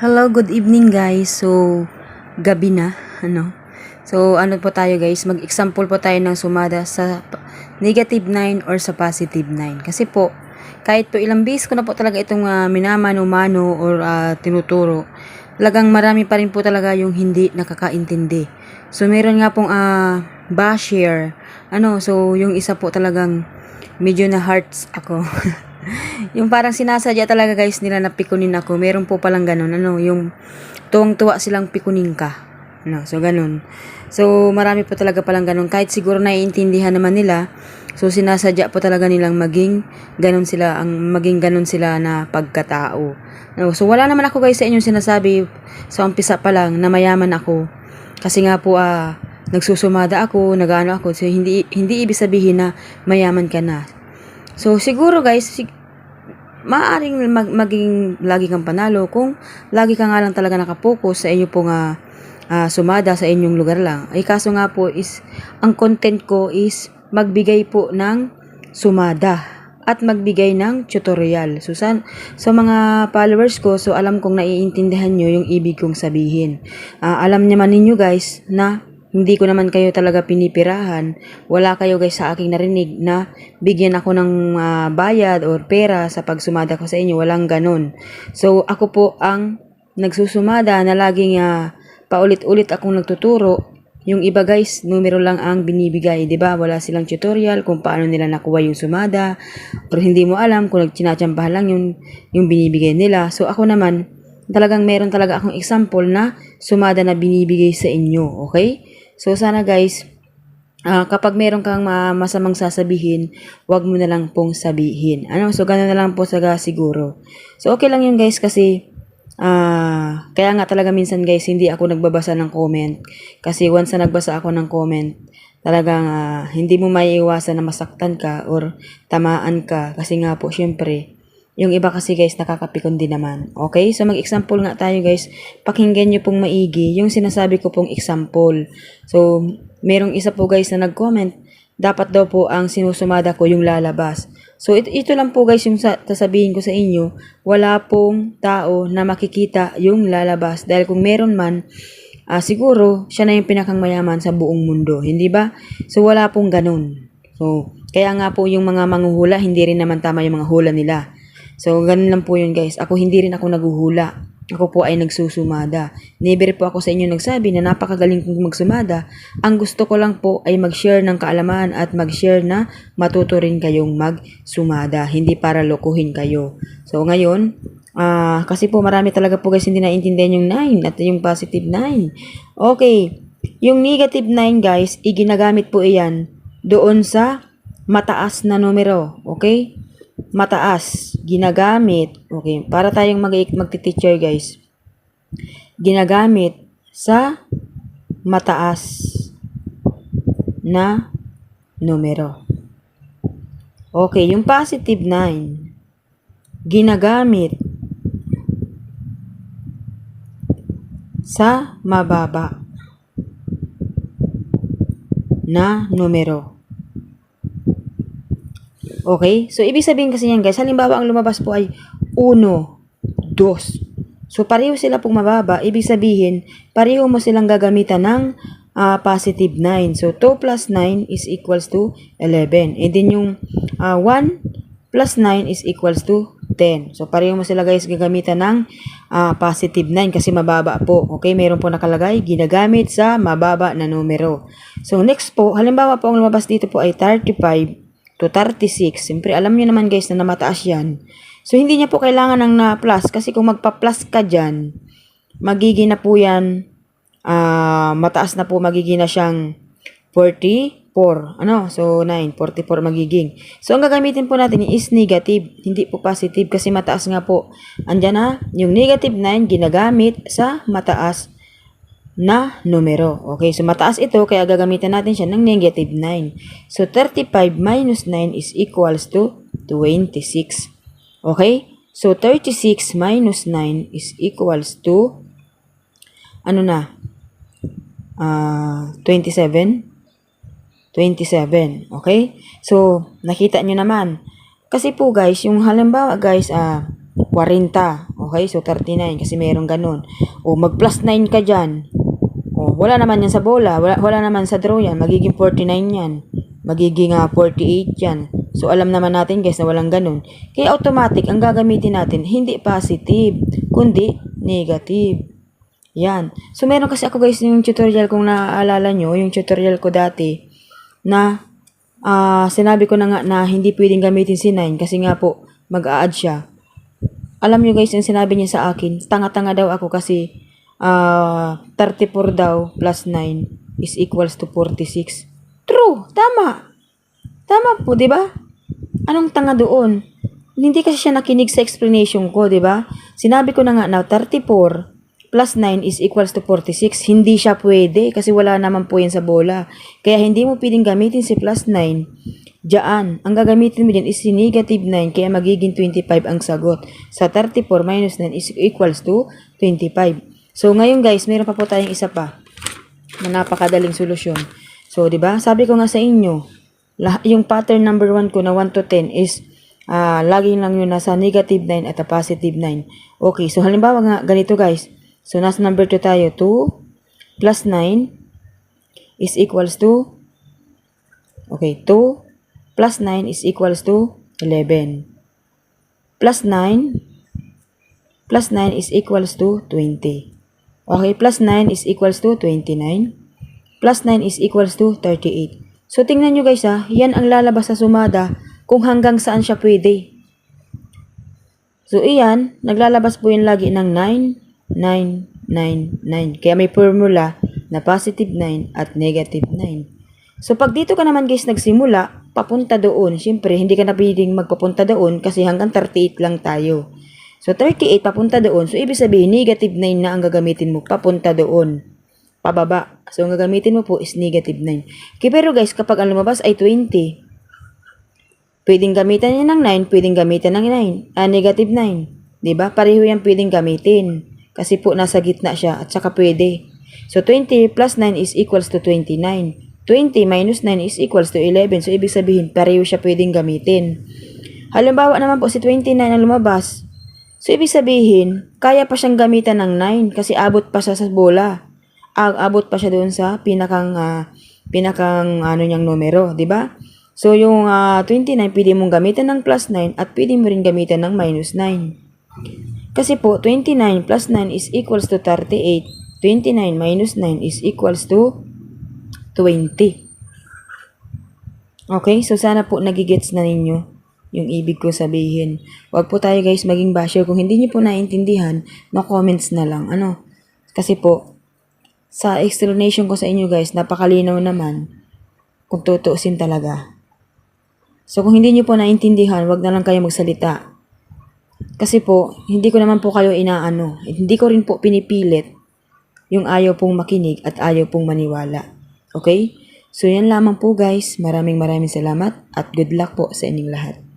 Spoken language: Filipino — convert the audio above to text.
Hello, good evening guys. So, gabi na, ano. So, ano po tayo guys, mag-example po tayo ng sumada sa negative 9 or sa positive 9. Kasi po, kahit po ilang beses ko na po talaga itong uh, minamano-mano or ah, tinuturo, talagang marami pa rin po talaga yung hindi nakakaintindi. So, meron nga pong uh, basher, ano, so yung isa po talagang medyo na hearts ako. yung parang sinasadya talaga guys nila na pikunin ako. Meron po palang ganun. Ano, yung tuwang-tuwa silang pikunin ka. No, so ganun. So marami po talaga palang ganun. Kahit siguro naiintindihan naman nila, so sinasadya po talaga nilang maging ganun sila, ang maging ganun sila na pagkatao. No, so wala naman ako guys sa inyong sinasabi sa umpisa pa lang na mayaman ako. Kasi nga po ah, nagsusumada ako, nagano ako. So hindi hindi ibig sabihin na mayaman ka na. So siguro guys, sig- maaring mag- maging lagi kang panalo kung lagi ka nga lang talaga nakapokus sa inyo pong ah, ah, sumada sa inyong lugar lang. Ay kaso nga po is, ang content ko is magbigay po ng sumada at magbigay ng tutorial. So, san, sa mga followers ko, so alam kong naiintindihan nyo yung ibig kong sabihin. Ah, alam naman ninyo guys na hindi ko naman kayo talaga pinipirahan. Wala kayo guys sa aking narinig na bigyan ako ng ah, bayad or pera sa pagsumada ko sa inyo. Walang ganun. So, ako po ang nagsusumada na laging ah, paulit-ulit akong nagtuturo. Yung iba guys, numero lang ang binibigay, 'di ba? Wala silang tutorial kung paano nila nakuha yung sumada. Pero hindi mo alam kung nagchinachambahan lang yung yung binibigay nila. So ako naman, talagang meron talaga akong example na sumada na binibigay sa inyo, okay? So sana guys, Ah, kapag meron kang ma- masamang sasabihin, wag mo na lang pong sabihin. Ano? So, ganun na lang po sa siguro. So, okay lang yun guys kasi ah kaya nga talaga minsan guys, hindi ako nagbabasa ng comment. Kasi once na nagbasa ako ng comment, talagang ah, hindi mo maiiwasan na masaktan ka or tamaan ka. Kasi nga po, syempre, yung iba kasi guys, nakakapikon din naman. Okay? So, mag-example nga tayo guys. Pakinggan nyo pong maigi yung sinasabi ko pong example. So, merong isa po guys na nag-comment, dapat daw po ang sinusumada ko yung lalabas. So, ito, ito lang po guys yung sa, sasabihin ko sa inyo, wala pong tao na makikita yung lalabas. Dahil kung meron man, ah, siguro siya na yung pinakang mayaman sa buong mundo. Hindi ba? So, wala pong ganun. So, kaya nga po yung mga manguhula, hindi rin naman tama yung mga hula nila. So, ganun lang po yun guys. Ako hindi rin ako naguhula. Ako po ay nagsusumada. Never po ako sa inyo nagsabi na napakagaling kong magsumada. Ang gusto ko lang po ay mag-share ng kaalaman at mag-share na matuto rin kayong magsumada. Hindi para lokohin kayo. So, ngayon, ah kasi po marami talaga po guys hindi naintindihan yung 9 at yung positive 9. Okay. Yung negative 9 guys, iginagamit po iyan doon sa mataas na numero. Okay? Mataas, ginagamit, okay, para tayong mag magti-teacher guys, ginagamit sa mataas na numero. Okay, yung positive 9, ginagamit sa mababa na numero. Okay? So, ibig sabihin kasi yan guys, halimbawa ang lumabas po ay 1, 2. So, pareho sila pong mababa. Ibig sabihin, pareho mo silang gagamitan ng ah, positive 9. So, 2 plus 9 is equals to 11. And then yung ah, 1 plus 9 is equals to 10. So, pareho mo sila guys gagamitan ng ah, positive 9 kasi mababa po. Okay, meron po nakalagay, ginagamit sa mababa na numero. So, next po, halimbawa po ang lumabas dito po ay 35 to 36. Siyempre, alam niyo naman guys na namataas yan. So, hindi niya po kailangan ng na plus kasi kung magpa-plus ka dyan, magiging na po yan, ah, mataas na po magiging na siyang 44. Ano? So, 9. 44 magiging. So, ang gagamitin po natin is negative. Hindi po positive kasi mataas nga po. Andyan na, yung negative 9 ginagamit sa mataas na numero. Okay, so mataas ito, kaya gagamitan natin siya ng negative 9. So, 35 minus 9 is equals to 26. Okay? So, 36 minus 9 is equals to, ano na? Ah, 27? 27. Okay? So, nakita nyo naman. Kasi po guys, yung halimbawa guys, ah, 40. Okay, so 39 kasi mayroong ganun. O mag plus 9 ka dyan. O, wala naman yan sa bola. Wala, wala naman sa draw yan. Magiging 49 yan. Magiging ah, 48 yan. So, alam naman natin guys na walang ganun. Kaya automatic, ang gagamitin natin, hindi positive, kundi negative. Yan. So, meron kasi ako guys yung tutorial kung naaalala nyo, yung tutorial ko dati, na ah sinabi ko na nga na hindi pwedeng gamitin si 9 kasi nga po, mag-a-add siya. Alam nyo guys, yung sinabi niya sa akin, tanga-tanga daw ako kasi ah 34 daw plus 9 is equals to 46. True, tama. Tama po, di ba? Anong tanga doon? Hindi kasi siya nakinig sa explanation ko, di ba? Sinabi ko na nga na 34 plus 9 is equals to 46. Hindi siya pwede kasi wala naman po yan sa bola. Kaya hindi mo pwedeng gamitin si plus 9 Diyan, ang gagamitin mo dyan is si negative 9, kaya magiging 25 ang sagot. Sa 34 minus 9 is equals to 25. So, ngayon guys, meron pa po tayong isa pa na napakadaling solusyon. So, di ba? Sabi ko nga sa inyo, yung pattern number 1 ko na 1 to 10 is ah laging lang yun nasa negative 9 at a positive 9. Okay, so halimbawa nga, ganito guys. So, nasa number 2 tayo, 2 plus 9 is equals to, okay, 2 plus 9 is equals to 11. Plus 9 plus 9 is equals to 20. Okay, plus 9 is equals to 29. Plus 9 is equals to 38. So, tingnan nyo guys ha, yan ang lalabas sa sumada kung hanggang saan siya pwede. So, iyan, naglalabas po yan lagi ng 9, 9, 9, 9. Kaya may formula na positive 9 at negative 9. So, pag dito ka naman guys nagsimula, papunta doon. Siyempre, hindi ka na pwedeng magpapunta doon kasi hanggang 38 lang tayo. So, 38 papunta doon. So, ibig sabihin, negative 9 na ang gagamitin mo papunta doon. Pababa. So, ang gagamitin mo po is negative 9. Okay, pero guys, kapag ang lumabas ay 20, pwedeng gamitan niya ng 9, pwedeng gamitan ng 9, ah, negative 9. 'Di ba? Pareho yan pwedeng gamitin. Kasi po nasa gitna siya at saka pwede. So 20 plus 9 is equals to 29. 20 minus 9 is equals to 11. So ibig sabihin pareho siya pwedeng gamitin. Halimbawa naman po si 29 ang lumabas. So ibig sabihin, kaya pa siyang gamitan ng 9 kasi abot pa siya sa bola. Ah, abot pa siya doon sa pinakang ah, pinakang ano niyang numero, 'di ba? So yung ah, 29 pwede mong gamitan ng plus 9 at pwede mo rin gamitan ng minus 9. Kasi po, 29 plus 9 is equals to 38. 29 minus 9 is equals to 20. Okay, so sana po nagigets na ninyo yung ibig ko sabihin. Huwag po tayo guys maging basher. Kung hindi niyo po naintindihan, no comments na lang. Ano? Kasi po, sa explanation ko sa inyo guys, napakalinaw naman kung tutuusin talaga. So kung hindi niyo po naintindihan, wag na lang kayo magsalita. Kasi po, hindi ko naman po kayo inaano. Hindi ko rin po pinipilit yung ayaw pong makinig at ayaw pong maniwala. Okay? So yan lamang po guys. Maraming maraming salamat at good luck po sa inyong lahat.